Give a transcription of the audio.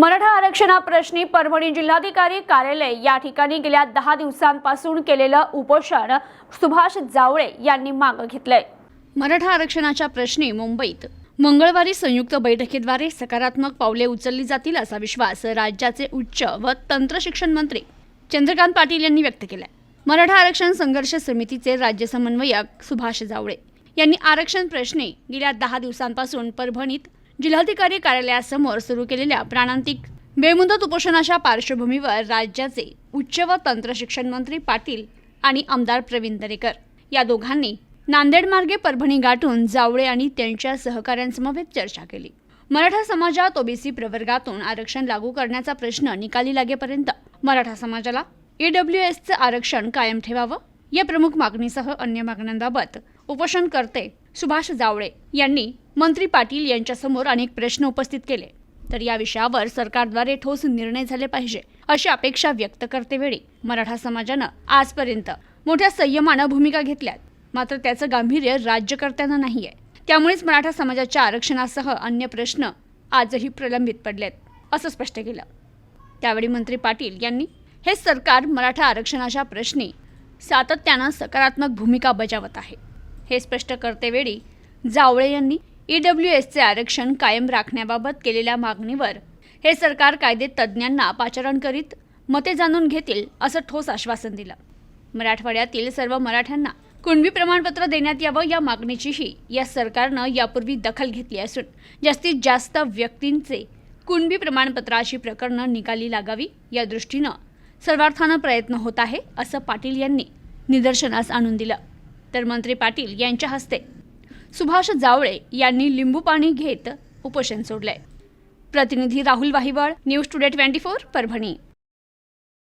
मराठा आरक्षणाप्रश्नी परभणी जिल्हाधिकारी कार्यालय या ठिकाणी गेल्या दहा दिवसांपासून केलेलं उपोषण सुभाष जावळे यांनी मागं घेतलंय. मराठा आरक्षणाच्या प्रश्नी मुंबईत मंगळवारी संयुक्त बैठकीद्वारे सकारात्मक पावले उचलली जातील असा विश्वास राज्याचे उच्च व तंत्र शिक्षण मंत्री चंद्रकांत पाटील यांनी व्यक्त केलाय. मराठा आरक्षण संघर्ष समितीचे राज्य समन्वयक सुभाष जावळे यांनी आरक्षण प्रश्नी गेल्या दहा दिवसांपासून परभणीत जिल्हाधिकारी कार्यालयासमोर सुरू केलेल्या प्राणांतिक बेमुदत उपोषणाच्या पार्श्वभूमीवर राज्याचे उच्च व तंत्र शिक्षण मंत्री पाटील आणि आमदार प्रवीण दरेकर या दोघांनी नांदेड मार्गे परभणी गाठून जावळे आणि त्यांच्या सहकाऱ्यांसमवेत चर्चा केली. मराठा समाजात ओबीसी प्रवर्गातून आरक्षण लागू करण्याचा प्रश्न निकाली लागेपर्यंत मराठा समाजाला ईडब्ल्यू एसचं आरक्षण कायम ठेवावं या प्रमुख मागणीसह अन्य मागण्यांबाबत उपोषणकर्ते सुभाष जावळे यांनी मंत्री पाटील यांच्यासमोर अनेक प्रश्न उपस्थित केले. तर या विषयावर सरकारद्वारे ठोस निर्णय झाले पाहिजे अशी अपेक्षा व्यक्त करतेवेळी मराठा समाजानं आजपर्यंत मोठ्या संयमानं भूमिका घेतल्यात. मात्र त्याचं गांभीर्य राज्यकर्त्यांना नाही आहे त्यामुळेच मराठा समाजाच्या आरक्षणासह अन्य प्रश्न आजही प्रलंबित पडलेत असं स्पष्ट केलं. त्यावेळी मंत्री पाटील यांनी हे सरकार मराठा आरक्षणाच्या प्रश्नी सातत्यानं सकारात्मक भूमिका बजावत आहे. हे स्पष्ट करतेवेळी जावळे यांनी ईडब्ल्यू एसचे आरक्षण कायम राखण्याबाबत केलेल्या मागणीवर हे सरकार कायदे तज्ज्ञांना पाचारण करीत मते जाणून घेतील असं ठोस आश्वासन दिलं. मराठवाड्यातील सर्व मराठ्यांना कुणबी प्रमाणपत्र देण्यात यावं या मागणीचीही या सरकारनं यापूर्वी दखल घेतली असून जास्तीत जास्त व्यक्तींचे कुणबी प्रमाणपत्राची प्रकरणं निकाली लागावी या दृष्टीनं सर्वार्थानं प्रयत्न होत आहे असं पाटील यांनी निदर्शनास आणून दिलं. तर मंत्री पाटील यांच्या हस्ते सुभाष जावळे यांनी लिंबू पाणी घेत उपोषण सोडलंय. प्रतिनिधी Rahul Wahiwal News Today twenty four Parbhani.